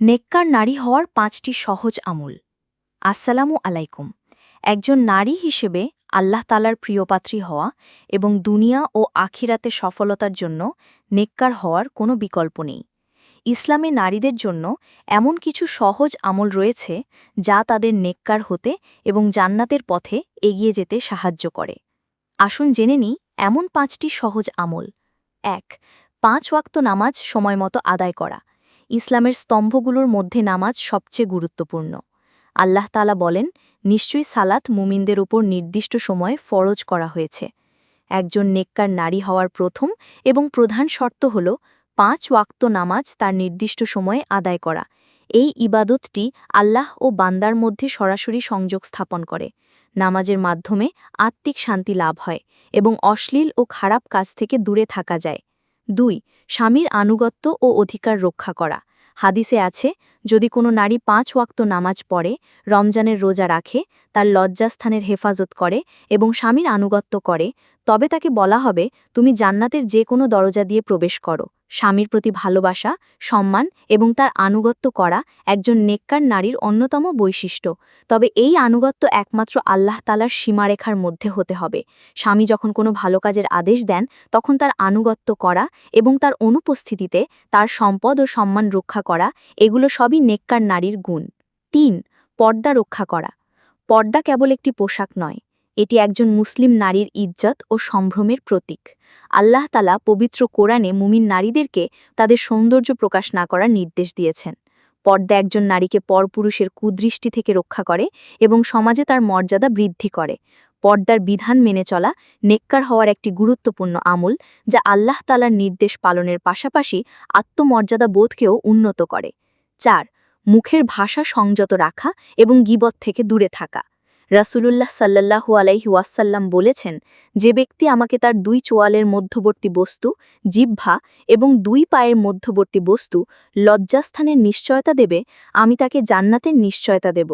নেককার নারী হওয়ার পাঁচটি সহজ আমল। আসসালামু আলাইকুম। একজন নারী হিসেবে আল্লাহ তালার প্রিয়পাত্রী হওয়া এবং দুনিয়া ও আখিরাতে সফলতার জন্য নেককার হওয়ার কোনো বিকল্প নেই। ইসলামে নারীদের জন্য এমন কিছু সহজ আমল রয়েছে যা তাদের নেককার হতে এবং জান্নাতের পথে এগিয়ে যেতে সাহায্য করে। আসুন জেনে নিই এমন পাঁচটি সহজ আমল। এক, পাঁচ ওয়াক্ত নামাজ সময়মতো আদায় করা। ইসলামের স্তম্ভগুলোর মধ্যে নামাজ সবচেয়ে গুরুত্বপূর্ণ। আল্লাহ তালা বলেন, নিশ্চয়ই সালাত মুমিনদের উপর নির্দিষ্ট সময়ে ফরজ করা হয়েছে। একজন নেককার নারী হওয়ার প্রথম এবং প্রধান শর্ত হল, পাঁচ ওয়াক্ত নামাজ তার নির্দিষ্ট সময়ে আদায় করা। এই ইবাদতটি আল্লাহ ও বান্দার মধ্যে সরাসরি সংযোগ স্থাপন করে। নামাজের মাধ্যমে আত্মিক শান্তি লাভ হয় এবং অশ্লীল ও খারাপ কাজ থেকে দূরে থাকা যায়। দুই, স্বামীর আনুগত্য ও অধিকার রক্ষা করা। হাদিসে আছে, যদি কোনো নারী পাঁচ ওয়াক্ত নামাজ পড়ে, রমজানের রোজা রাখে, তার লজ্জাস্থানের হেফাজত করে এবং স্বামীর আনুগত্য করে, তবে তাকে বলা হবে, তুমি জান্নাতের যে কোনো দরজা দিয়ে প্রবেশ করো। স্বামীর প্রতি ভালোবাসা, সম্মান এবং তার আনুগত্য করা একজন নেককার নারীর অন্যতম বৈশিষ্ট্য। তবে এই আনুগত্য একমাত্র আল্লাহ তালার সীমারেখার মধ্যে হতে হবে। স্বামী যখন কোনো ভালো কাজের আদেশ দেন, তখন তার আনুগত্য করা এবং তার অনুপস্থিতিতে তার সম্পদ ও সম্মান রক্ষা করা, এগুলো সবই নেককার নারীর গুণ। তিন, পর্দা রক্ষা করা। পর্দা কেবল একটি পোশাক নয় এটি একজন মুসলিম নারীর ইজ্জত ও সম্ভ্রমের প্রতীক। আল্লাহ তালা পবিত্র কোরআনে মুমিন নারীদেরকে তাদের সৌন্দর্য প্রকাশ না করার নির্দেশ দিয়েছেন। পর্দা একজন নারীকে পরপুরুষের কুদৃষ্টি থেকে রক্ষা করে এবং সমাজে তার মর্যাদা বৃদ্ধি করে। পর্দার বিধান মেনে চলা নেককার হওয়ার একটি গুরুত্বপূর্ণ আমল যা আল্লাহ তালার নির্দেশ পালনের পাশাপাশি আত্মমর্যাদা বোধকেও উন্নত করে। চার, মুখের ভাষা সংযত রাখা এবং গিবত থেকে দূরে থাকা। রাসূলুল্লাহ সাল্লাল্লাহু আলাইহি ওয়াসাল্লাম বলেছেন, যে ব্যক্তি আমাকে তার দুই চোয়ালের মধ্যবর্তী বস্তু, জিহ্বা এবং দুই পায়ের মধ্যবর্তী বস্তু লজ্জাস্থানের নিশ্চয়তা দেবে, আমি তাকে জান্নাতের নিশ্চয়তা দেব।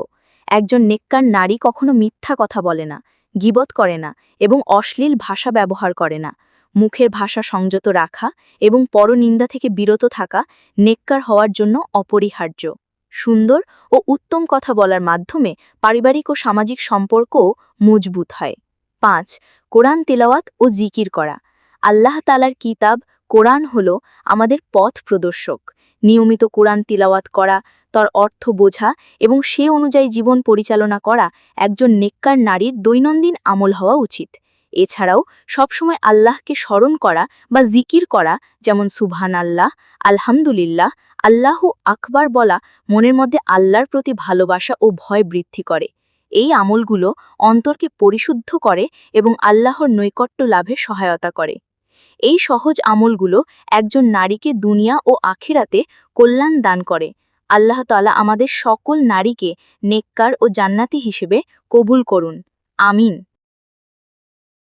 একজন নেককার নারী কখনো মিথ্যা কথা বলে না, গিবত করে না এবং অশ্লীল ভাষা ব্যবহার করে না। মুখের ভাষা সংযত রাখা এবং পরনিন্দা থেকে বিরত থাকা নেককার হওয়ার জন্য অপরিহার্য। সুন্দর ও উত্তম কথা বলার মাধ্যমে পারিবারিক ও সামাজিক সম্পর্কও মজবুত হয়। পাঁচ, কোরআন তেলাওয়াত ও জিকির করা। আল্লাহ তালার কিতাব, কোরআন হল আমাদের পথ প্রদর্শক। নিয়মিত কোরআন তিলাওয়াত করা, তার অর্থ বোঝা এবং সে অনুযায়ী জীবন পরিচালনা করা একজন নেককার নারীর দৈনন্দিন আমল হওয়া উচিত। এছাড়াও সবসময় আল্লাহকে স্মরণ করা বা জিকির করা, যেমন সুবহান আল্লাহ আলহামদুলিল্লাহ, আল্লাহ আকবার বলা মনের মধ্যে আল্লাহর প্রতি ভালোবাসা ও ভয় বৃদ্ধি করে। এই আমলগুলো অন্তরকে পরিশুদ্ধ করে এবং আল্লাহর নৈকট্য লাভে সহায়তা করে। এই সহজ আমলগুলো একজন নারীকে দুনিয়া ও আখিরাতে কল্যাণ দান করে। আল্লাহ তালা আমাদের সকল নারীকে নেককার ও জান্নাতি হিসেবে কবুল করুন। আমিন।